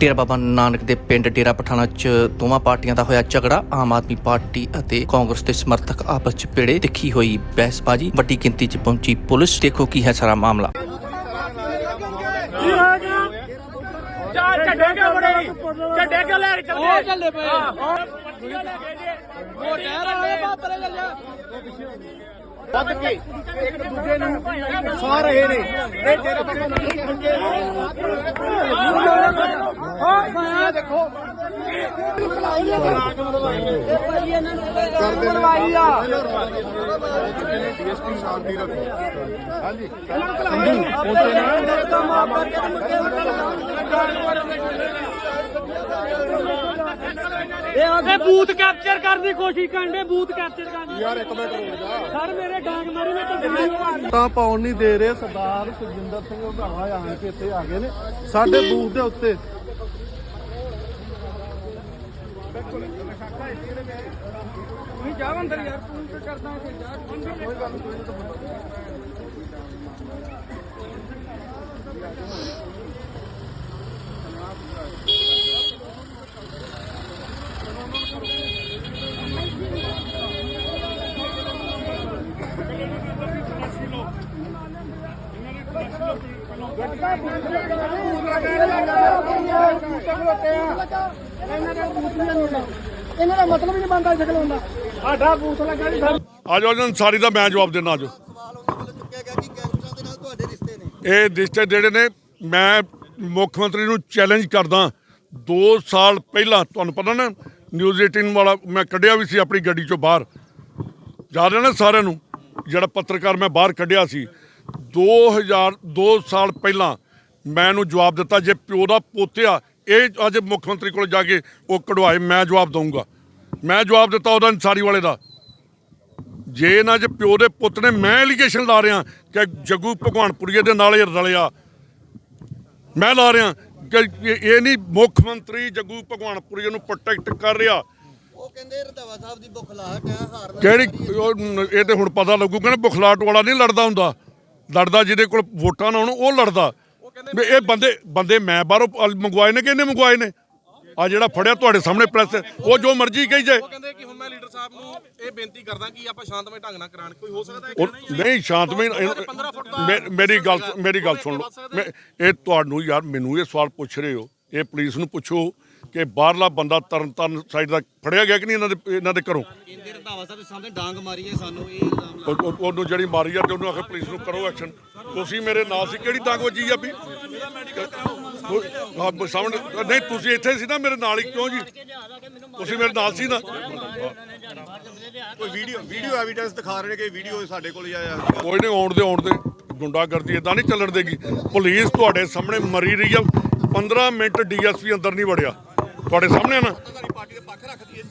ਡੇਰਾ ਬਾਬਾ ਨਾਨਕ ਦੇ ਪਿੰਡ ਡੇਰਾ ਪਠਾਣਾ 'ਚ ਦੋਵਾਂ ਪਾਰਟੀਆਂ ਦਾ ਹੋਇਆ ਝਗੜਾ। ਆਮ ਆਦਮੀ ਪਾਰਟੀ ਅਤੇ ਕਾਂਗਰਸ ਦੇ ਸਮਰਥਕ ਆਪਸ 'ਚ ਭਿੜੇ ਤਿੱਖੀ ਹੋਈ ਬਹਿਸਬਾਜ਼ੀ। ਵੱਡੀ ਗਿਣਤੀ 'ਚ ਪਹੁੰਚੀ ਪੁਲਿਸ। ਦੇਖੋ ਕੀ ਹੈ ਸਾਰਾ ਮਾਮਲਾ। ਚਾਰ ਝੱਡੇ ਕੇ ਬੜੇ ਝੱਡੇ ਕੇ ਲੈ ਚੱਲ ਗਏ ਚੱਲੇ ਪਏ ਉਹ ਟਹਿਰ ਵਾਲੇ ਬਾਪਰੇ ਚੱਲਿਆ ਵੱਧ ਕੇ ਇੱਕ ਦੂਜੇ ਨੂੰ ਸਵਾ ਰਹੇ ਨੇ। ਇਹ ਤੇਰਾ ਹਾਂ ਦੇਖੋ। ਕਰਦੇ ਨੇ ਡੀਐਸਪੀ ਸ਼ਾਂਤੀ ਰੱਖੋ। ਹਾਂਜੀ। ਇਹ ਬੂਥ ਕੈਪਚਰ ਕਰਨ ਦੀ ਕੋਸ਼ਿਸ਼ ਕਰਦੇ ਬੂਥ ਕੈਪਚਰ ਕਰਨ ਦੀ। ਯਾਰ ਇੱਕ ਮਿੰਟ ਰੁਕ ਜਾ। ਸਰ ਮੇਰੇ ਡਾਂਗ ਮਾਰੀ ਮੈਂ ਤਾਂ ਤਾਂ ਪਾਉਣ ਨਹੀਂ ਦੇ ਰਹੇ ਸਰਦਾਰ ਸੁਖਜਿੰਦਰ ਸਿੰਘ ਰੰਧਾਵਾ ਆਣ ਕੇ ਇੱਥੇ ਆ ਗਏ ਨੇ। ਸਾਡੇ ਬੂਥ ਦੇ ਉੱਤੇ ਜਾ ਅੰਦਰ ਯਾਰ, ਤੂੰ ਕੀ ਕਰਦਾ ਹੈ ਯਾਰ ਇਹਨਾਂ ਦਾ ਮਤਲਬ ਹੀ ਨਹੀਂ ਬਣਦਾ ਸ਼ਕਲ ਹੁੰਦਾ ਸਾਡਾ ਬੂਥ ਲੱਗਾ ਜੀ ਆ ਜਾਓ ਜੀ ਸਾਰੀ ਦਾ ਮੈਂ ਜਵਾਬ ਦੇਣਾ ਆਜੋ। ਇਹ ਰਿਸ਼ਤੇ ਜਿਹੜੇ ਨੇ, ਮੈਂ ਮੁੱਖ ਮੰਤਰੀ ਨੂੰ ਚੈਲੰਜ ਕਰਦਾ। 2 ਸਾਲ ਪਹਿਲਾਂ, ਤੁਹਾਨੂੰ ਪਤਾ ਨਾ ਨਿਊਜ਼ 18 ਵਾਲਾ ਮੈਂ ਕੱਢਿਆ ਵੀ ਸੀ ਆਪਣੀ ਗੱਡੀ ਚੋਂ ਬਾਹਰ। ਯਾਦ ਹੈ ਨਾ ਸਾਰਿਆਂ ਨੂੰ, ਜਿਹੜਾ ਪੱਤਰਕਾਰ ਮੈਂ ਬਾਹਰ ਕੱਢਿਆ ਸੀ। 2000 2 ਸਾਲ ਪਹਿਲਾਂ ਮੈਂ ਇਹਨੂੰ ਜਵਾਬ ਦਿੱਤਾ, ਜੇ ਪਿਓ ਦਾ ਪੋਤਿਆ, ਇਹ ਅੱਜ ਮੁੱਖ ਮੰਤਰੀ ਕੋਲ ਜਾ ਕੇ ਉਹ ਕਢਵਾਏ, ਮੈਂ ਜਵਾਬ ਦਊਂਗਾ। ਮੈਂ ਜਵਾਬ ਦਿੱਤਾ ਉਹਦਾ ਅੰਸਾਰੀ ਵਾਲੇ ਦਾ। ਜੇ ਨਾ ਜੇ ਪਿਓ ਦੇ ਪੁੱਤ ਨੇ ਮੈਂ ਐਲੀਗੇਸ਼ਨ ਲਾ ਰਿਹਾ ਕਿ ਜੱਗੂ ਭਗਵਾਨਪੁਰੀਏ ਦੇ ਨਾਲ ਇਹ ਰਲਿਆ। ਮੈਂ ਲਾ ਰਿਹਾ ਕਿ ਇਹ- ਨਹੀਂ ਮੁੱਖ ਮੰਤਰੀ ਜੱਗੂ ਭਗਵਾਨਪੁਰੀਏ ਨੂੰ ਪ੍ਰੋਟੈਕਟ ਕਰ ਰਿਹਾ। ਉਹ ਕਹਿੰਦੇ ਰੰਧਾਵਾ ਸਾਹਿਬ ਦੀ ਬੁਖਲਾਹਟ ਹੈ ਹਾਰ ਕਿਹੜੀ ਇਹ ਤੇ ਹੁਣ ਪਤਾ ਲੱਗੂਗਾ ਨਾ ਬੁਖਲਾਟ ਵਾਲਾ ਨਹੀਂ ਲੜਦਾ ਹੁੰਦਾ। ਲੜਦਾ ਜਿਹਦੇ ਕੋਲ ਵੋਟਾਂ ਨਾ ਹੋਣ ਉਹ ਲੜਦਾ। ਵੀ ਇਹ ਬੰਦੇ ਬੰਦੇ ਮੈਂ ਬਾਹਰੋਂ ਮੰਗਵਾਏ ਨੇ ਕਿ ਇਹਨੇ ਮੰਗਵਾਏ ਨੇ? ਆ ਜਿਹੜਾ ਫੜਿਆ ਤੁਹਾਡੇ ਸਾਹਮਣੇ ਪ੍ਰੈਸ ਉਹ ਜੋ ਮਰਜ਼ੀ ਕਹੀ ਜਾਏ। ਉਹ ਕਹਿੰਦੇ ਕਿ ਹੁਣ ਮੈਂ ਲੀਡਰ ਸਾਹਿਬ ਨੂੰ ਇਹ ਬੇਨਤੀ ਕਰਦਾ ਕਿ ਆਪਾਂ ਸ਼ਾਂਤਮਈ ਢੰਗ ਨਾਲ ਕਰਾਣ ਕੋਈ ਹੋ ਸਕਦਾ ਹੈ ਨਹੀਂ? ਸ਼ਾਂਤਮਈ ਮੇਰੀ ਗੱਲ ਮੇਰੀ ਗੱਲ ਸੁਣ ਲਓ। ਇਹ ਤੁਹਾਨੂੰ ਯਾਰ ਮੈਨੂੰ ਇਹ ਸਵਾਲ ਪੁੱਛ ਰਹੇ ਹੋ। ਇਹ ਪੁਲਿਸ ਨੂੰ ਪੁੱਛੋ ਕਿ ਬਾਹਰਲਾ ਬੰਦਾ ਤਰਨ ਤਾਰਨ ਸਾਈਡ ਦਾ ਫੜਿਆ ਗਿਆ ਕਿ ਨਹੀਂ ਇਹਨਾਂ ਦੇ ਇਹਨਾਂ ਦੇ ਘਰੋਂ? ਕਹਿੰਦੇ ਰੰਧਾਵਾ ਸਾਹਿਬ ਦੇ ਸਾਹਮਣੇ ਡਾਂਗ ਮਾਰੀ ਹੈ ਸਾਨੂੰ ਇਹ ਇਲਜ਼ਾਮ ਉਹਨੂੰ ਜਿਹੜੀ ਮਾਰੀ ਆ ਤੇ ਉਹਨੂੰ ਆਖੇ ਪੁਲਿਸ ਨੂੰ ਕਰੋ ਐਕਸ਼ਨ ਤੁਸੀਂ ਮੇਰੇ ਨਾਲ ਸੀ ਕਿਹੜੀ ਤੰਗ ਵੱਜੀ ਆ ਵੀ? ਆਹ ਸਾਹਮਣੇ ਨਹੀਂ ਤੁਸੀਂ ਇੱਥੇ ਸੀ ਨਾ ਮੇਰੇ ਨਾਲ ਹੀ ਕਿਉਂ ਜੀ? ਤੁਸੀਂ ਮੇਰੇ ਨਾਲ ਸੀ ਨਾ। ਕੋਈ ਵੀਡੀਓ ਵੀਡੀਓ ਐਵੀਡੈਂਸ ਦਿਖਾ ਰਹੇ ਨੇ ਕਿ ਵੀਡੀਓ ਸਾਡੇ ਕੋਲ ਹੀ ਆਇਆ। ਕੋਈ ਨਹੀਂ ਆਉਣ ਦੇ ਆਉਣ ਦੇ। ਗੁੰਡਾਗਰਦੀ ਇਦਾਂ ਨਹੀਂ ਚੱਲਣ ਦੇਗੀ। ਪੁਲਿਸ ਤੁਹਾਡੇ ਸਾਹਮਣੇ ਮਰੀ ਰਹੀ ਆ। 15 ਮਿੰਟ ਡੀਐਸਪੀ ਅੰਦਰ ਨਹੀਂ ਵੜਿਆ। ਤੁਹਾਡੇ ਸਾਹਮਣੇ ਆ ਨਾ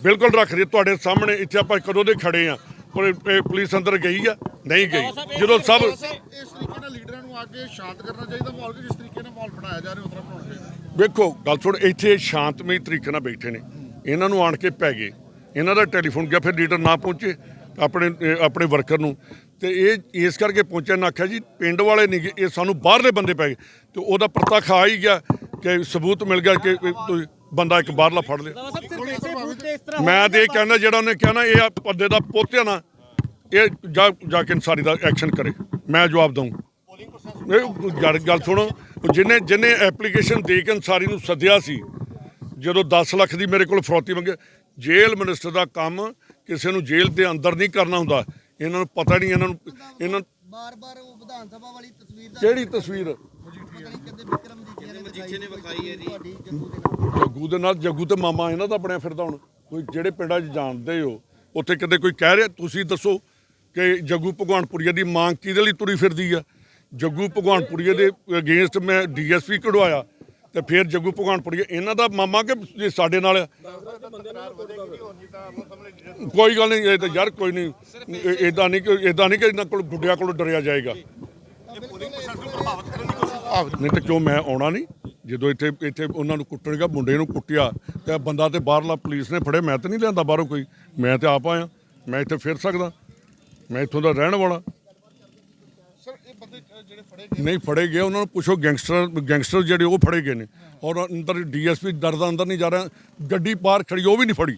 ਬਿਲਕੁਲ ਰੱਖਦੀ ਹੈ। ਤੁਹਾਡੇ ਸਾਹਮਣੇ ਇੱਥੇ ਆਪਾਂ ਕਦੋਂ ਦੇ ਖੜੇ ਆ? ਪੁਲਿਸ ਅੰਦਰ ਗਈ ਆ ਨਹੀਂ ਗਈ। ਜਦੋਂ ਸਭ ਇਸ ਤਰੀਕੇ ਨਾਲ ਲੀਡਰਾਂ ਨੂੰ ਕੇ ਸ਼ਾਂਤ ਕਰਨਾ ਚਾਹੀਦਾ ਮਾਹੌਲ ਕਿ ਜਿਸ ਤਰੀਕੇ ਨਾਲ ਮਾਹੌਲ ਬਣਾਇਆ ਜਾ ਰਿਹਾ ਉਤਰਾ ਬਣਾਉਣਾ ਚਾਹੀਦਾ। ਵੇਖੋ ਗੱਲ ਸੁਣ ਇੱਥੇ ਸ਼ਾਂਤਮਈ ਤਰੀਕੇ ਨਾਲ ਬੈਠੇ ਨੇ। ਇਹਨਾਂ ਨੂੰ ਆਣ ਕੇ ਪੈ ਗਏ। ਇਹਨਾਂ ਦਾ ਟੈਲੀਫੋਨ ਗਿਆ ਫਿਰ ਲੀਡਰ ਨਾ ਪਹੁੰਚੇ ਆਪਣੇ ਆਪਣੇ ਵਰਕਰ ਨੂੰ। ਤੇ ਇਹ ਇਸ ਕਰਕੇ ਪਹੁੰਚਿਆ ਨਾ ਆਖਿਆ ਜੀ ਪਿੰਡ ਵਾਲੇ ਨਹੀਂ ਇਹ ਸਾਨੂੰ ਬਾਹਰਲੇ ਬੰਦੇ ਪੈ ਗਏ। ਤੇ ਉਹਦਾ ਪ੍ਰਤੱਖ ਆ ਹੀ ਗਿਆ ਕਿ ਸਬੂਤ ਮਿਲ ਗਿਆ ਕਿ ਬੰਦਾ ਇੱਕ ਬਾਹਰਲਾ ਫੜ ਲਿਆ। ਮੈਂ ਤੇ ਇਹ ਕਹਿੰਦਾ ਜਿਹੜਾ ਉਹਨੇ ਕਿਹਾ ਨਾ ਇਹ ਆ ਪੱਦੇ ਦਾ ਪੋਤਿਆ ਨਾ ਇਹ ਜਾ ਜਾ ਕੇ ਇਨਸਾਰੀ ਦਾ ਐਕਸ਼ਨ ਕਰੇ। ਮੈਂ ਜਵਾਬ ਦਊਂ। ਇਹ ਗੱਲ ਗੱਲ ਸੁਣੋ ਜਿਹਨੇ ਜਿਹਨੇ ਐਪਲੀਕੇਸ਼ਨ ਦੇ ਕੇ ਅਨਸਾਰੀ ਨੂੰ ਸੱਦਿਆ ਸੀ ਜਦੋਂ 10 ਲੱਖ ਦੀ ਮੇਰੇ ਕੋਲ ਫਰੌਤੀ ਮੰਗੇ ਜੇਲ੍ਹ ਮਿਨਿਸਟਰ ਦਾ ਕੰਮ ਕਿਸੇ ਨੂੰ ਜੇਲ੍ਹ ਦੇ ਅੰਦਰ ਨਹੀਂ ਕਰਨਾ ਹੁੰਦਾ। ਇਹਨਾਂ ਨੂੰ ਪਤਾ ਨਹੀਂ ਇਹਨਾਂ ਨੂੰ ਇਹਨਾਂ ਬਾਰ-ਬਾਰ ਉਹ ਵਿਧਾਨ ਸਭਾ ਵਾਲੀ ਤਸਵੀਰ ਦਾ ਕਿਹੜੀ ਤਸਵੀਰ? ਜੱਗੂ ਦੇ ਨਾਲ ਜੱਗੂ ਤੇ ਮਾਮਾ ਇਹਨਾਂ ਦਾ ਬਣਿਆ ਫਿਰਦਾ ਹੁਣ। ਕੋਈ ਜਿਹੜੇ ਪਿੰਡਾਂ 'ਚ ਜਾਣਦੇ ਹੋ ਉੱਥੇ ਕਿਤੇ ਕੋਈ ਕਹਿ ਰਿਹਾ ਤੁਸੀਂ ਦੱਸੋ ਕਿ ਜੱਗੂ ਭਗਵਾਨਪੁਰੀਆ ਦੀ ਮੰਗ ਕਿਹਦੇ ਲਈ ਤੁਰੀ ਫਿਰਦੀ ਆ? ਜੱਗੂ ਭਗਵਾਨਪੁਰੀਆ ਦੇ ਅਗੇਂਸਟ ਮੈਂ ਡੀਐਸਪੀ ਕਢਵਾਇਆ ਤੇ ਫਿਰ ਜੱਗੂ ਭਗਵਾਨਪੁਰੀਆ ਇਹਨਾਂ ਦਾ ਮਾਮਾ ਕਿ ਸਾਡੇ ਨਾਲ? ਕੋਈ ਗੱਲ ਨਹੀਂ ਇਹ ਤਾਂ ਯਾਰ ਕੋਈ ਨਹੀਂ ਇਦਾਂ ਨਹੀਂ ਕਿ ਇਦਾਂ ਨਹੀਂ ਕਿ ਇਹਨਾਂ ਕੋਲ ਗੁੱਡਿਆਂ ਕੋਲ ਡਰਿਆ ਜਾਏਗਾ। ਨਹੀਂ ਤਾਂ ਕਿਉਂ ਮੈਂ ਆਉਣਾ ਨਹੀਂ? ਜਦੋਂ ਇੱਥੇ ਇੱਥੇ ਉਹਨਾਂ ਨੂੰ ਕੁੱਟਣਗਾ ਮੁੰਡੇ ਨੂੰ ਕੁੱਟਿਆ ਤੇ ਬੰਦਾ ਤੇ ਬਾਹਰਲਾ ਪੁਲਿਸ ਨੇ ਫੜੇ ਮੈਂ ਤਾਂ ਨਹੀਂ ਲਿਆਂਦਾ ਬਾਹਰੋਂ ਕੋਈ। ਮੈਂ ਤੇ ਆਪ ਆਇਆ ਮੈਂ ਇੱਥੇ ਫਿਰ ਸਕਦਾ ਮੈਂ ਇੱਥੋਂ ਦਾ ਰਹਿਣ ਵਾਲਾ। ਨਹੀਂ ਫੜੇ ਗਏ ਉਹਨਾਂ ਨੂੰ ਪੁੱਛੋ ਗੈਂਗਸਟਰ ਗੈਂਗਸਟਰ ਜਿਹੜੇ ਉਹ ਫੜੇ ਗਏ ਨੇ। ਔਰ ਅੰਦਰ ਡੀਐਸਪੀ ਡਰਦਾ ਅੰਦਰ ਨਹੀਂ ਜਾ ਰਿਹਾ ਗੱਡੀ ਪਾਰ ਖੜੀ ਉਹ ਵੀ ਨਹੀਂ ਫੜੀ।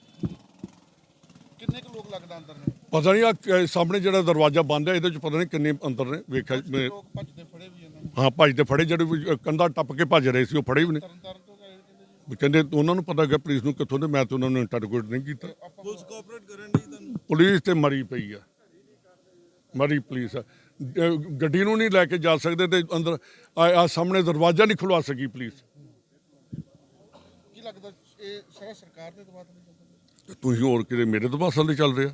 ਕਿੰਨੇ ਕੁ ਲੋਕ ਲੱਗਦਾ ਅੰਦਰ ਨੇ? ਪਤਾ ਨਹੀਂ ਆ ਸਾਹਮਣੇ ਜਿਹੜਾ ਦਰਵਾਜ਼ਾ ਬੰਦ ਹੈ ਇਹਦੇ ਚ ਪਤਾ ਨਹੀਂ ਕਿੰਨੇ ਅੰਦਰ ਨੇ ਵੇਖਿਆ ਮੈਂ- ਲੋਕ ਭੱਜਦੇ ਫੜੇ ਵੀ ਹਾਂ ਭੱਜਦੇ ਫੜੇ ਜਿਹੜੇ ਕੰਧਾ ਟੱਪ ਕੇ ਭੱਜ ਰਹੇ ਸੀ ਉਹ ਫੜੇ ਵੀ ਨੇ ਤੋਂ ਕਹਿੰਦੇ ਉਹਨਾਂ ਨੂੰ ਪਤਾ ਹੈਗਾ ਪੁਲਿਸ ਨੂੰ ਕਿੱਥੋਂ ਦੇ ਮੈਂ ਤਾਂ ਉਹਨਾਂ ਨੂੰ ਇੰਟਰੋਗੇਟ ਨਹੀਂ ਕੀਤਾ। ਪੁਲਿਸ ਕੋਆਪਰੇਟ ਕਰਨ ਦੀ ਤੁਹਾਨੂੰ? ਪੁਲਿਸ ਤੇ ਮਰੀ ਪਈ ਆ। ਮਰੀ ਪੁਲਿਸ ਗੱਡੀ ਨੂੰ ਨਹੀਂ ਲੈ ਕੇ ਜਾ ਸਕਦੇ ਤੇ ਅੰਦਰ ਆ ਸਾਹਮਣੇ ਦਰਵਾਜ਼ਾ ਨਹੀਂ ਖੁਲਵਾ ਸਕੀ ਪੁਲਿਸ। ਕੀ ਲੱਗਦਾ ਇਹ ਸਾਰਾ ਸਰਕਾਰ ਦੇ ਦਬਾਅ ਤੇ ਤੇ ਤੁਸੀਂ ਹੋਰ ਕਿਤੇ ਮੇਰੇ ਦਬਾਅ ਦੇ ਚੱਲ ਰਿਹਾ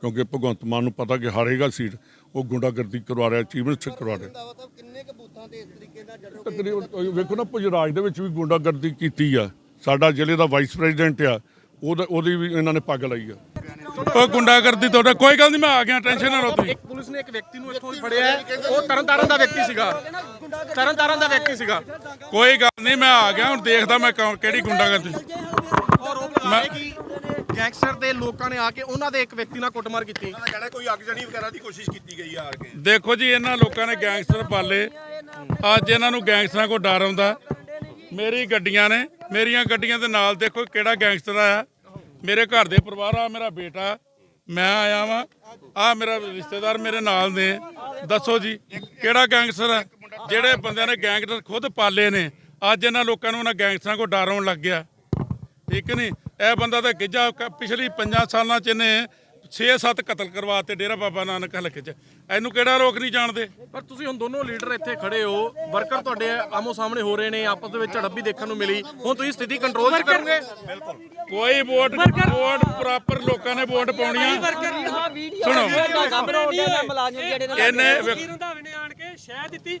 ਕਿਉਂਕਿ ਭਗਵੰਤ ਮਾਨ ਨੂੰ ਪਤਾ ਕਿ ਹਾਰੇਗਾ ਸੀਟ ਉਹ ਗੁੰਡਾਗਰਦੀ ਕਰਵਾ ਰਿਹਾ ਚੀਫ ਮਿਨਿਸਟਰ ਕਰਵਾ ਰਿਹਾ। ਮਤਲਬ ਕਿੰਨੇ ਕ ਬੂਥਾਂ ਤੇ ਇਸ ਤਰੀਕੇ ਨਾਲ ਜਦੋਂ ਤਕਰੀਬਨ ਵੇਖੋ ਨਾ ਪੁਜਰਾਜ ਦੇ ਵਿੱਚ ਵੀ ਗੁੰਡਾਗਰਦੀ ਕੀਤੀ ਆ। ਸਾਡਾ ਜ਼ਿਲ੍ਹੇ ਦਾ ਵਾਈਸ ਪ੍ਰੈਜ਼ੀਡੈਂਟ ਆ। ਉਹਦਾ ਉਹਦੀ ਵੀ ਇਹਨਾਂ ਨੇ ਪੱਗ ਲਈ ਆ। ਉਹ ਗੁੰਡਾਗਰਦੀ ਤੁਹਾਡਾ ਕੋਈ ਗੱਲ ਨਹੀਂ ਮੈਂ ਆ ਗਿਆ ਟੈਨਸ਼ਨ ਨਾ ਲਓ ਤੁਸੀਂ। ਇੱਕ ਪੁਲਿਸ ਨੇ ਇੱਕ ਵਿਅਕਤੀ ਨੂੰ ਇੱਥੋਂ ਫੜਿਆ ਉਹ ਤਰਨਤਾਰਨ ਦਾ ਵਿਅਕਤੀ ਸੀਗਾ। ਤਰਨਤਾਰਨ ਦਾ ਵਿਅਕਤੀ ਸੀਗਾ। ਕੋਈ ਗੱਲ ਨਹੀਂ ਮੈਂ ਆ ਗਿਆ ਹੁਣ ਦੇਖਦਾ ਮੈਂ ਕਿਹੜੀ ਗੁੰਡਾਗਰਦੀ। ਗੈਂਗਸਟਰ ਦੇ ਲੋਕਾਂ ਨੇ ਆ ਕੇ ਉਹਨਾਂ ਦੇ ਇੱਕ ਵਿਅਕਤੀ ਨਾਲ ਕੁੱਟਮਾਰ ਕੀਤੀ। ਕਹਿਣਾ ਕੋਈ ਅੱਗਜਣੀ ਵਗੈਰਾ ਦੀ ਕੋਸ਼ਿਸ਼ ਕੀਤੀ ਗਈ ਆ ਆ ਕੇ। ਦੇਖੋ ਜੀ ਇਹਨਾਂ ਲੋਕਾਂ ਨੇ ਗੈਂਗਸਟਰ ਪਾਲੇ। ਅੱਜ ਇਹਨਾਂ ਨੂੰ ਗੈਂਗਸਟਰਾਂ ਕੋ ਡਰ ਆਉਂਦਾ। ਮੇਰੀ ਗੱਡੀਆਂ ਨੇ ਮੇਰੀਆਂ ਗੱਡੀਆਂ ਦੇ ਨਾਲ ਦੇਖੋ ਕਿਹੜਾ ਗੈਂਗਸਟਰ ਆਇਆ। ਮੇਰੇ ਘਰ ਦੇ ਪਰਿਵਾਰ ਆ ਮੇਰਾ ਬੇਟਾ ਮੈਂ ਆਇਆ ਵਾਂ। ਆ ਮੇਰਾ ਰਿਸ਼ਤੇਦਾਰ ਮੇਰੇ ਨਾਲ ਨੇ। ਦੱਸੋ ਜੀ ਕਿਹੜਾ ਗੈਂਗਸਟਰ ਹੈ ਜਿਹੜੇ ਬੰਦਿਆਂ ਨੇ ਗੈਂਗਸਟਰ ਖੁਦ ਪਾਲੇ ਨੇ। ਅੱਜ ਇਹਨਾਂ ਲੋਕਾਂ ਨੂੰ ਉਹਨਾਂ ਗੈਂਗਸਟਰਾਂ ਕੋ ਡਰ ਆਉਣ ਲੱਗ ਗਿਆ। ਠੀਕ ਨਹੀਂ? ਇਹ ਬੰਦਾ ਤਾਂ ਗਿੱਜਾ ਪਿਛਲੀ 5 ਸਾਲਾਂ ਚ ਇਹਨੇ 6-7 ਕਤਲ ਕਰਵਾਤੇ ਡੇਰਾ ਬਾਬਾ ਨਾਨਕ ਹਲਕੇ ਚ। ਇਹਨੂੰ ਕਿਹੜਾ ਰੋਕ ਨਹੀਂ ਜਾਣਦੇ? ਪਰ ਤੁਸੀਂ ਹੁਣ ਦੋਨੋਂ ਲੀਡਰ ਇੱਥੇ ਖੜੇ ਹੋ। ਵਰਕਰ ਤੁਹਾਡੇ ਆਮੋ ਸਾਹਮਣੇ ਹੋ ਰਹੇ ਨੇ ਆਪਸ ਦੇ ਵਿੱਚ ਝੜਪ ਵੀ ਦੇਖਣ ਨੂੰ ਮਿਲੀ। ਹੁਣ ਤੁਸੀਂ ਸਥਿਤੀ ਕੰਟਰੋਲ 'ਚ ਕਰੋਗੇ? ਕੋਈ ਵੋਟ ਵੋਟ ਪ੍ਰੋਪਰ ਲੋਕਾਂ ਨੇ ਵੋਟ ਪਾਉਣੀ ਆ। ਸੁਣੋ। ਇਹਨੇ ਰੰਧਾਵੇ ਨੇ ਆਣ ਕੇ ਸ਼ਹਿ ਦਿੱਤੀ।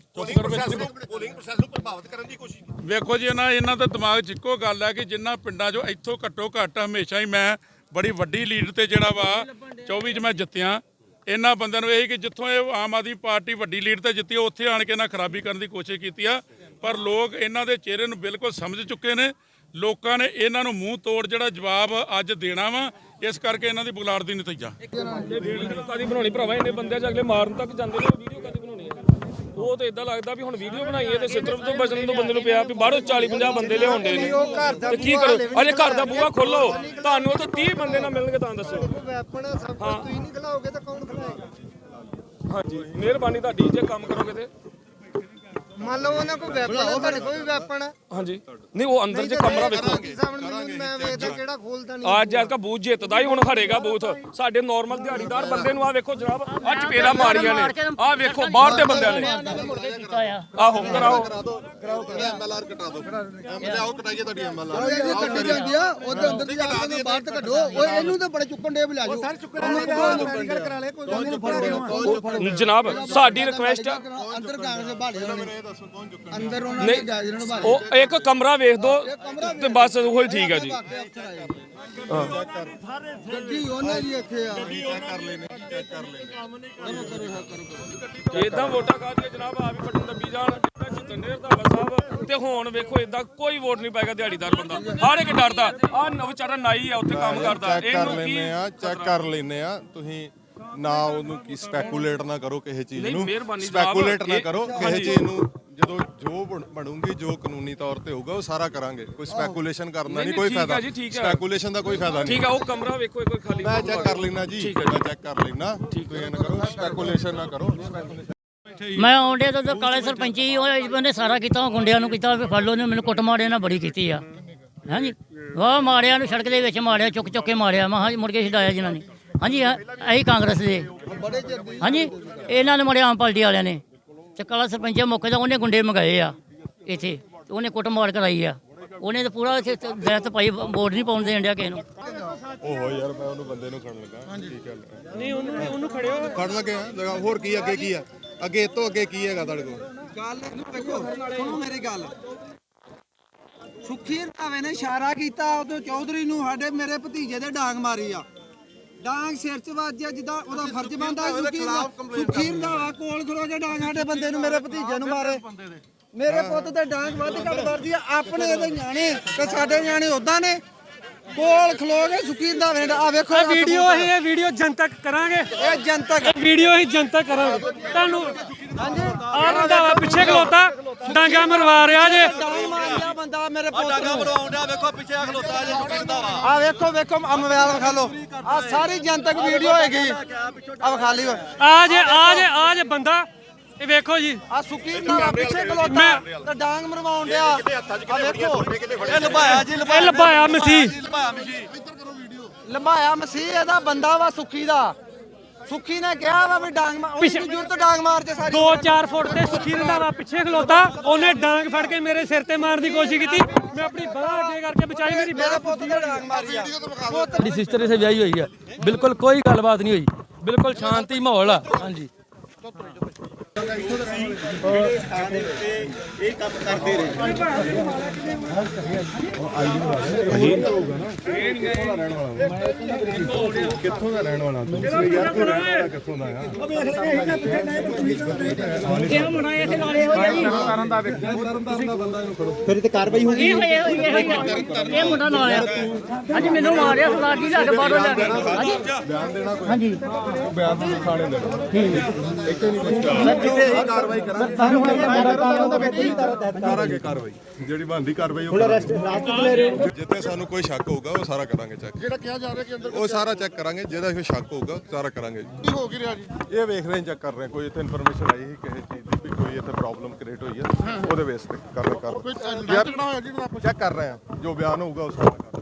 ਪੋਲਿੰਗ ਪ੍ਰੋਸੈਸ ਨੂੰ ਪ੍ਰਭਾਵਿਤ ਕਰਨ ਦੀ ਕੋਸ਼ਿਸ਼ ਕੀਤੀ। ਵੇਖੋ ਜੀ ਇਹਨਾਂ ਇਹਨਾਂ ਦਾ ਦਿਮਾਗ 'ਚ ਇੱਕੋ ਗੱਲ ਹੈ ਕਿ ਜਿੰਨਾ ਪਿੰਡਾਂ 'ਚੋਂ ਇੱਥੋਂ ਘੱਟੋ ਘੱਟ ਹਮੇਸ਼ਾ ਹੀ ਮੈਂ ਬੜੀ ਵੱਡੀ ਲੀਡ ਤੇ ਜਿਹੜਾ ਵਾ 24 'ਚ ਮੈਂ ਜਿੱਤਿਆ। ਇਹਨਾਂ ਬੰਦਿਆਂ ਨੂੰ ਇਹ ਕਿ ਜਿੱਥੋਂ ਇਹ ਆਮ ਆਦਮੀ ਪਾਰਟੀ ਵੱਡੀ ਲੀਡ ਤੇ ਜਿੱਤੀ ਉੱਥੇ ਆਣ ਕੇ ਇਹਨਾਂ ਖਰਾਬੀ ਕਰਨ ਦੀ ਕੋਸ਼ਿਸ਼ ਕੀਤੀ ਆ। ਪਰ ਲੋਕ ਇਹਨਾਂ ਦੇ ਚਿਹਰੇ ਨੂੰ ਬਿਲਕੁਲ ਸਮਝ ਚੁੱਕੇ ਨੇ। ਲੋਕਾਂ ਨੇ ਇਹਨਾਂ ਨੂੰ ਮੂੰਹ ਤੋੜ ਜਿਹੜਾ ਜਵਾਬ ਅੱਜ ਦੇਣਾ ਵਾ ਇਸ ਕਰਕੇ ਇਹਨਾਂ ਦੀ ਬੁਲਾੜ ਦੀ ਨਤੀਜਾ। ਵੀਡੀਓ ਕਾਦੀ ਬਣਾਉਣੀ ਭਰਾਵਾ ਇਹਨੇ ਬੰਦੇ ਚ ਅਗਲੇ ਮਾਰਨ ਤੱਕ ਜਾਂਦੇ ਨੇ ਵੀਡੀਓ ਉਹ ਤੇ ਇਦਾਂ ਲੱਗਦਾ ਵੀ ਹੁਣ ਵੀਡੀਓ ਬਣਾਈਏ ਤੇ ਸਿੱਧਰ ਤੋਂ ਬਚਣ ਤੋਂ ਬੰਦੇ ਨੂੰ ਪਿਆ ਵੀ ਬਾਹਰੋਂ 40 50 ਬੰਦੇ ਲਿਆਉਂਦੇ ਨੇ। ਤੇ ਕੀ ਕਰੋ? ਅਜੇ ਘਰ ਦਾ ਬੂਹਾ ਖੋਲੋ। ਤੁਹਾਨੂੰ ਉਹ 30 ਬੰਦੇ ਨਾ ਮਿਲਣਗੇ ਤਾਂ ਦੱਸੋ। ਵੈਪਨ ਸਭ ਕੁਝ ਤੁਸੀਂ ਨਹੀਂ ਖਿਲਾਓਗੇ ਤਾਂ ਕੌਣ ਖਿਲਾਏਗਾ? ਹਾਂਜੀ। ਮਿਹਰਬਾਨੀ ਤੁਹਾਡੀ ਜੇ ਕੰਮ ਕਰੋਗੇ ਤੇ। ਮੰਨ ਲਓ ਉਹਨਾਂ ਕੋਲ ਵੈਪਨ ਹੈ ਤੁਹਾਡੇ ਕੋਲ ਵੀ ਵੈਪਨ ਹੈ। ਹਾਂਜੀ। ਨਹੀਂ ਉਹ ਅੰਦਰ ਜੇ ਕਮਰਾ ਵੇਖੋ। ਸਾਹਮਣੇ ਮੈਂ ਵੇਖਦਾ ਕਿਹੜਾ ਖੋਲਦਾ ਨਹੀਂ। ਅੱਜ ਅੱਜ ਬੂਥ ਜਿੱਤਦਾ ਹੀ ਹੁਣ ਹਰੇਗਾ ਬੂਥ। ਸਾਡੇ ਨਾਰਮਲ ਦਿਹਾੜੀਦਾਰ ਬੰਦੇ ਨੂੰ ਆ ਵੇਖੋ ਜਨਾਬ ਆ ਚਪੇੜਾ ਮਾਰੀਆਂ ਨੇ। ਆ ਵੇਖੋ ਬਾਹਰ ਦੇ ਬੰਦਿਆਂ ਨੇ। ਆਹੋ ਕਰਾਓ। ਕਰਾਓ ਐਮਐਲਆਰ ਕਟਾ ਦਿਓ ਐਮਐਲਆਰ ਆਓ ਕਟਾਈਏ ਤੁਹਾਡੀ ਐਮਐਲਆਰ ਇਹ ਕੱਢੀ ਜਾਂਦੀ ਆ ਉਹਦੇ ਅੰਦਰ ਦੀ ਆ ਕੇ ਬਾਹਰ ਤੇ ਕੱਢੋ। ਓਏ ਇਹਨੂੰ ਤਾਂ ਬੜੇ ਚੁੱਕਣ ਦੇ ਬੁਲਾ ਜਾਓ। ਸਰ ਚੁੱਕਣ ਦੇ ਮੈਡੀਕਲ ਕਰਾ ਲੈ ਕੋਈ ਗੱਲ ਨਹੀਂ। ਫੜ ਜਨਾਬ ਸਾਡੀ ਰਿਕੁਐਸਟ ਅੰਦਰ ਗਾਂਗ ਦੇ ਅੰਦਰ ਉਹਨਾਂ ਨੇ ਨੂੰ ਉਹ ਇੱਕ ਕਮਰਾ ਵੇਖ ਦੋ ਤੇ ਬਸ ਉਹੀ ਠੀਕ ਆ ਜੀ। ਗੱਡੀ ਉਹਨਾਂ ਦੀ ਇੱਥੇ ਆ। ਇਦਾਂ ਵੋਟਾਂ ਕਾਦੀਆਂ ਜਨਾਬ ਆ ਵੀ ਬਟਨ ਦੱਬੀ ਜਾਣ ਇਦਾਂ ਜਿੱਤਣ ਦੇ ਸਾਹਿਬ ਤੇ ਹੁਣ ਵੇਖੋ ਇਦਾਂ ਕੋਈ ਵੋਟ ਨਹੀਂ ਪਾਏਗਾ ਦਿਹਾੜੀਦਾਰ ਬੰਦਾ। ਹਰ ਇੱਕ ਡਰਦਾ ਆ ਵਿਚਾਰਾ ਨਾਈ ਆ ਉੱਥੇ ਕੰਮ ਕਰਦਾ। ਚੈੱਕ ਕਰ ਇਹਨੂੰ ਕੀ ਲੈਨੇ ਆ ਚੈੱਕ ਕਰ ਲੈਨੇ ਆ। ਤੁਸੀਂ ਨਾ ਉਹਨੂੰ ਕੀ ਸਪੈਕੂਲੇਟ ਨਾ ਕਰੋ ਕਿਸੇ ਚੀਜ਼ ਨੂੰ। ਸਪੈਕੂਲੇਟ ਨਾ ਕਰੋ ਕਿਸੇ। ਚੀਜ਼ ਨੂੰ। ਜਦੋਂ ਜੋ ਬਣ- ਬਣੂਗੀ ਜੋ ਕਾਨੂੰਨੀ ਤੌਰ ਤੇ ਹੋਊਗਾ ਉਹ ਸਾਰਾ ਕਰਾਂਗੇ। ਕੋਈ ਸਪੈਕੂਲੇਸ਼ਨ ਕਰਨਾ ਨਹੀਂ, ਨਹੀਂ ਕੋਈ ਠੀਕ ਫਾਇਦਾ। ਜੀ, ਠੀਕ ਆ। ਸਪੈਕੂਲੇਸ਼ਨ ਦਾ ਕੋਈ ਫਾਇਦਾ ਨਹੀਂ। ਠੀਕ ਆ ਉਹ ਕਮਰਾ ਵੇਖੋ ਇੱਕ ਵਾਰ ਖਾਲੀ ਮੈਂ ਚੈੱਕ ਕਰ ਲੈਣਾ ਜੀ। ਠੀਕ ਮੈਂ ਚੈੱਕ ਕਰ ਲੈਣਾ ਤੁਸੀਂ ਇਹ ਨਾ ਕਰੋ ਸਪੈਕੂਲੇਸ਼ਨ ਨਾ ਕਰੋ। ਮੈਂ ਆਉਂਦੇ ਤੋਂ ਕਾਲੇ ਸਰਪੰਚੀ ਉਹ ਇਸ ਬੰਦੇ ਸਾਰਾ ਕੀਤਾ ਉਹ ਗੁੰਡਿਆਂ ਨੂੰ ਕੀਤਾ ਵੀ ਫੜ ਲਓ ਨੇ ਮੈਨੂੰ ਕੁੱਟ ਮਾਰਿਆ ਨਾ ਬੜੀ ਕੀਤੀ ਆ। ਹਾਂਜੀ। ਉਹ ਮਾਰਿਆ ਨੂੰ ਸੜਕ ਦੇ ਵਿੱਚ ਮਾਰਿਆ ਚੁੱਕ ਚੁੱਕ ਕੇ ਮਾਰਿਆ ਮੈਂ ਹਾਂ ਮੁੜ ਕੇ ਛਡਾਇਆ ਜਿਨ੍ਹਾਂ ਨੇ। ਹਾਂਜੀ ਹਾਂ, ਅਸੀਂ ਕਾਂਗਰਸ ਦੇ। ਦੀ ਹਾਂਜੀ। ਇਹਨਾਂ ਨੇ ਮੜੇ ਆਮ ਪਾਰਟੀ ਵਾਲਿਆਂ ਨੇ। ਤੇ ਕਲਾ ਸਰਪੰਚ ਮੌਕੇ ਦਾ ਉਹਨੇ ਗੁੰਡੇ ਮੰਗਾਏ ਆ ਇੱਥੇ ਤੇ ਉਹਨੇ ਕੁੱਟਮਾਰ ਕਰਾਈ ਆ। ਉਹਨੇ ਤਾਂ ਪੂਰਾ ਇੱਥੇ ਦਰਤ ਪਾਈ ਵੋਟ ਨਹੀਂ ਪਾਉਣ ਦੇਣ ਡਿਆ ਕਿਸੇ ਨੂੰ। ਓਹੋ ਯਾਰ ਮੈਂ ਉਹਨੂੰ ਬੰਦੇ ਨੂੰ ਖੜਨ ਲੱਗਾ। ਠੀਕ ਹੈ। ਨਹੀਂ ਉਹਨੂੰ ਉਹਨੂੰ ਖੜਿਓ ਖੜ ਲੱਗੇ ਆ ਜਗ੍ਹਾ ਹੋਰ ਕੀ ਅੱਗੇ ਕੀ ਆ? ਅੱਗੇ ਤੋਂ ਅੱਗੇ ਕੀ ਹੈਗਾ ਤੁਹਾਡੇ ਕੋਲ? ਗੱਲ ਨੂੰ ਵੇਖੋ ਸੁਣੋ ਮੇਰੀ ਗੱਲ। ਸੁਖੀ ਰੰਧਾਵੇ ਨੇ ਇਸ਼ਾਰਾ ਕੀਤਾ ਉਦੋਂ ਚੌਧਰੀ ਨੂੰ ਸਾਡੇ ਮੇਰੇ ਭਤੀਜੇ ਦੇ ਡਾਂਗ ਮਾਰੀ ਆ। ਡਾਂਗ ਸਿਰ 'ਚ ਵੱਜਿਆ ਜਿੱਦਾਂ ਉਹਦਾ ਫਰਜ਼ ਬਣਦਾ ਸੁਖੀ ਸੁਖੀ ਰੰਧਾਵਾ ਕੋਲ ਖਲੋ ਕੇ ਡਾਂਗ ਸਾਡੇ ਬੰਦੇ ਨੂੰ ਮੇਰੇ ਭਤੀਜੇ ਨੂੰ ਮਾਰੇ। ਮੇਰੇ ਪੁੱਤ ਤੇ ਡਾਂਗ ਵੱਧ ਘੱਟ ਵਰਦੀ ਆ ਆਪਣੇ ਇਹਦੇ ਨਿਆਣੇ ਤੇ ਸਾਡੇ ਨਿਆਣੇ ਉਦਾਂ ਨੇ। ਕੋਲ ਖਲੋ ਕੇ ਸੁਖੀ ਰੰਧਾਵੇ ਨੇ ਆ ਵੇਖੋ ਇਹ ਵੀਡੀਓ ਅਸੀਂ ਇਹ ਵੀਡੀਓ ਜਨਤਕ ਕਰਾਂਗੇ। ਇਹ ਜਨਤਕ। ਇਹ ਵੀਡੀਓ ਅਸੀਂ ਜਨਤਕ ਕਰਾਂਗੇ। ਤੁਹਾਨੂੰ ਆ ਰੰਧਾਵਾ ਪਿੱਛੇ ਖਲੋਤਾ। ਡਾਂਗਾ ਮਰਵਾ ਰਿਹਾ ਜੇ। ਮਾਰਿਆ ਬੰਦਾ ਮੇਰੇ ਪੁੱਤ ਵੇਖੋ ਪਿੱਛੇ ਆ ਖਲੋਤਾ ਜੇ ਸੁਖਿੰਦਾ ਵਾ। ਆ ਵੇਖੋ ਵੇਖੋ ਆ ਮੋਬਾਈਲ ਵਿਖਾ ਲਓ। ਆ ਸਾਰੀ ਜਨਤਕ ਵੀਡੀਓ ਹੈਗੀ। ਆ ਵਿਖਾ ਲਈ ਆ ਜੇ ਆ ਜੇ ਆ ਜੇ ਬੰਦਾ ਇਹ ਵੇਖੋ ਜੀ। ਆ ਸੁੱਕੀ ਨਾ ਪਿੱਛੇ ਖਲੋਤਾ। ਤੇ ਡਾਂਗ ਮਰਵਾਉਣ ਡਿਆ। ਆ ਵੇਖੋ। ਇਹ ਲਭਾਇਆ ਜੀ ਇਹ ਲਭਾਇਆ ਮਸੀਹ। ਲਭਾਇਆ ਮਸ਼ੀ ਲੰਬਾਇਆ ਮਸੀਹ। ਇਹਦਾ ਬੰਦਾ ਵਾ ਸੁੱਖੀ ਦਾ। ਸੁੱਖੀ ਨੇ ਕਿਹਾ ਵਾ ਵੀ ਡਾਂਗ ਮਾਰ ਉਹਦੀ ਜੁਰਤ ਡਾਂਗ ਮਾਰ ਤੇ ਸਾਰੀ 2-4 ਫੁੱਟ ਤੇ ਸੁੱਖੀ ਰੰਧਾਵਾ ਪਿੱਛੇ ਖਲੋਤਾ। ਉਹਨੇ ਡਾਂਗ ਫੜ ਕੇ ਮੇਰੇ ਸਿਰ ਤੇ ਮਾਰਨ ਦੀ ਕੋਸ਼ਿਸ਼ ਕੀਤੀ। ਮੈਂ ਆਪਣੀ ਬਾਹ ਅੱਗੇ ਕਰਕੇ ਬਚਾਈ ਮੇਰੀ ਮੇਰੇ ਪੁੱਤ ਤੇ ਡਾਂਗ ਮਾਰੀ ਆ। ਸਾਡੀ ਸਿਸਟਰ ਇਸੇ ਵਿਆਹੀ ਹੋਈ ਆ। ਬਿਲਕੁਲ ਕੋਈ ਗੱਲਬਾਤ ਨਹੀਂ ਹੋਈ। ਬਿਲਕੁਲ ਸ਼ਾਂਤੀ ਮਾਹੌਲ ਆ। ਹਾਂਜੀ। ਇਹ ਕੰਮ ਕਰਦੇ ਰਹੇ ਕਿੱਥੋਂ ਦਾ ਰਹਿਣ ਵਾਲਾ ਤੂੰ ਯਾਰ ਤੂੰ ਰਹਿਣ ਵਾਲਾ ਕਿੱਥੋਂ ਦਾ ਆ ਇਹ ਹੋਏ ਹੋਏ ਇਹ ਮੁੰਡਾ ਨਾਲ ਆ ਹਾਂਜੀ ਮੈਨੂੰ ਮਾਰਿਆ ਸਲਾਜੀ ਲੱਗ ਬਾਹਰੋਂ ਲੱਗ ਹਾਂਜੀ। ਬਿਆਨ ਦੇਣਾ ਕੋਈ? ਹਾਂਜੀ। ਬਿਆਨ ਤੁਸੀਂ ਥਾਣੇ ਦੇ ਦਿਓ ਇੱਥੇ ਨਹੀਂ ਕਿਤੇ ਹੀ ਕਾਰਵਾਈ ਕਰਾਂਗੇ। ਕਰਾਂਗੇ। ਕਾਰਵਾਈ। ਜਿਹੜੀ ਬਣਦੀ ਕਾਰਵਾਈ ਉਹ ਕਰਾਂਗੇ। ਜਿੱਥੇ ਸਾਨੂੰ ਕੋਈ ਸ਼ੱਕ ਹੋਊਗਾ ਉਹ ਸਾਰਾ ਕਰਾਂਗੇ ਚੈੱਕ ਜਿਹੜਾ ਕਿਹਾ ਜਾ ਰਿਹਾ ਕਿ ਅੰਦਰ ਉਹ ਸਾਰਾ ਚੈੱਕ ਕਰਾਂਗੇ ਜਿਹਦਾ ਕੋਈ ਸ਼ੱਕ ਹੋਊਗਾ ਸਾਰਾ ਕਰਾਂਗੇ ਕੀ ਹੋ ਰਿਹਾ ਜੀ? ਇਹ ਵੇਖ ਰਹੇ ਚੈੱਕ ਕਰ ਰਹੇ ਕੋਈ ਇੱਥੇ ਇਨਫੋਰਮੇਸ਼ਨ ਆਈ ਸੀ ਕਿਸੇ ਚੀਜ਼ ਦੀ ਵੀ ਕੋਈ ਇੱਥੇ ਪ੍ਰੋਬਲਮ ਕ੍ਰੀਏਟ ਹੋਈ ਹੈ। ਉਹਦੇ ਬੇਸ ਤੇ ਕਰ ਰਹੇ ਕਰ ਚੈੱਕ ਕਰ ਰਹੇ ਆ ਜੋ ਬਿਆਨ ਹੋਊਗਾ ਉਹ ਸਾਰਾ